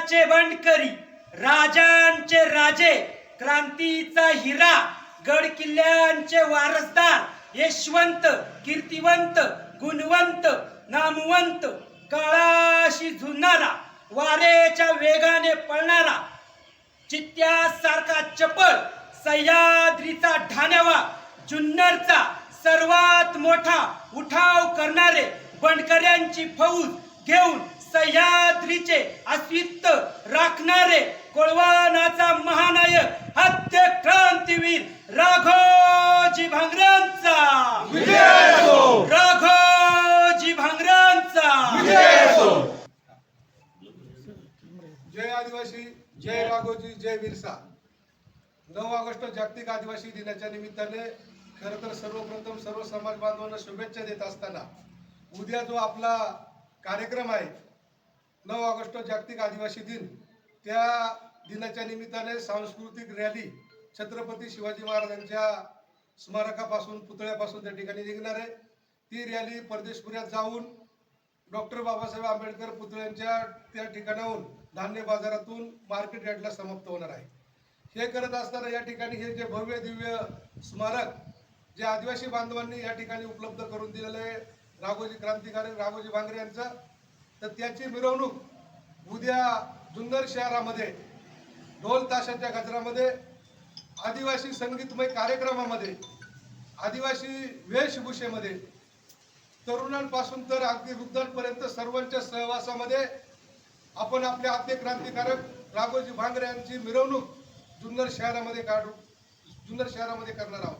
बंडखोराचे बंडकरी राजांचे राजे क्रांतीचा हिरा गड किल्ल्यांचे वारसदार यशवंत कीर्तिवंत गुणवंत नामवंत काळाशी झुंजणारा वारेच्या वेगाने पळणारा चित्त्यासारखा चपळ सह्याद्रीचा ढाण्यावा जुन्नरचा सर्वात मोठा उठाव करणारे बंडकऱ्यांची फौज घेऊन सह्याद्रीचे अस्तित्व राखणारे कोळवणाचा महानायक हत्य क्रांतीवीर राघोजी भांगरांचा. राघोजी भांगरांचा. जय आदिवासी जय राघोजी जय बिरसा. नऊ ऑगस्ट जागतिक आदिवासी दिनाच्या निमित्ताने खरं तर सर्वप्रथम सर्व समाज बांधवांना शुभेच्छा देत असताना उद्या जो आपला कार्यक्रम आहे. नऊ ऑगस्ट जागतिक आदिवासी दिन. त्या दिनाच्या निमित्ताने सांस्कृतिक रॅली छत्रपती शिवाजी महाराजांच्या स्मारकापासून पुतळ्यापासून त्या ठिकाणी निघणार आहे. ती रॅली परदेशपुऱ्यात जाऊन डॉक्टर बाबासाहेब आंबेडकर पुतळ्यांच्या त्या ठिकाणाहून धान्य बाजारातून मार्केट यार्डला समाप्त होणार आहे. हे करत असताना या ठिकाणी हे जे भव्य दिव्य स्मारक जे आदिवासी बांधवांनी या ठिकाणी उपलब्ध करून दिलेलं आहे राघोजी क्रांतिकारी राघोजी भांगरे यांचं. तर त्याची मिरवणूक उद्या जुन्नर शहरामध्ये ढोल ताशाच्या गजरामध्ये आदिवासी संगीतमय कार्यक्रमामध्ये आदिवासी वेशभूषेमध्ये तरुणांपासून तर अगदी वृद्धांपर्यंत सर्वांच्या सहवासामध्ये आपण आपल्या आद्य क्रांतिकारक राघोजी भांगरे यांची मिरवणूक जुन्नर शहरामध्ये काढू जुन्नर शहरामध्ये करणार आहोत.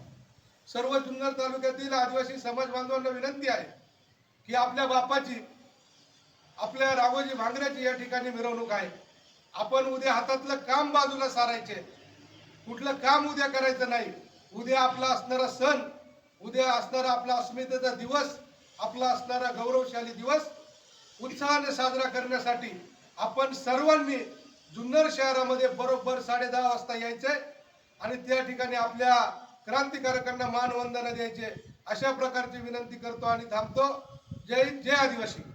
सर्व जुन्नर तालुक्यातील आदिवासी समाज बांधवांना विनंती आहे की आपल्या बापाची आपल्या राघोजी भांगऱ्याची या ठिकाणी मिरवणूक आहे. आपण उद्या हातातलं काम बाजूला सारायचे. कुठलं काम उद्या करायचं नाही. उद्या आपला असणारा सण उद्या असणारा आपला अस्मितेचा दिवस आपला असणारा गौरवशाली दिवस उत्साहाने साजरा करण्यासाठी आपण सर्वांनी जुन्नर शहरामध्ये बरोबर साडे दहा वाजता यायचंय आणि त्या ठिकाणी आपल्या क्रांतिकारकांना मानवंदना द्यायचे अशा प्रकारची विनंती करतो आणि थांबतो. जय जय आदिवासी।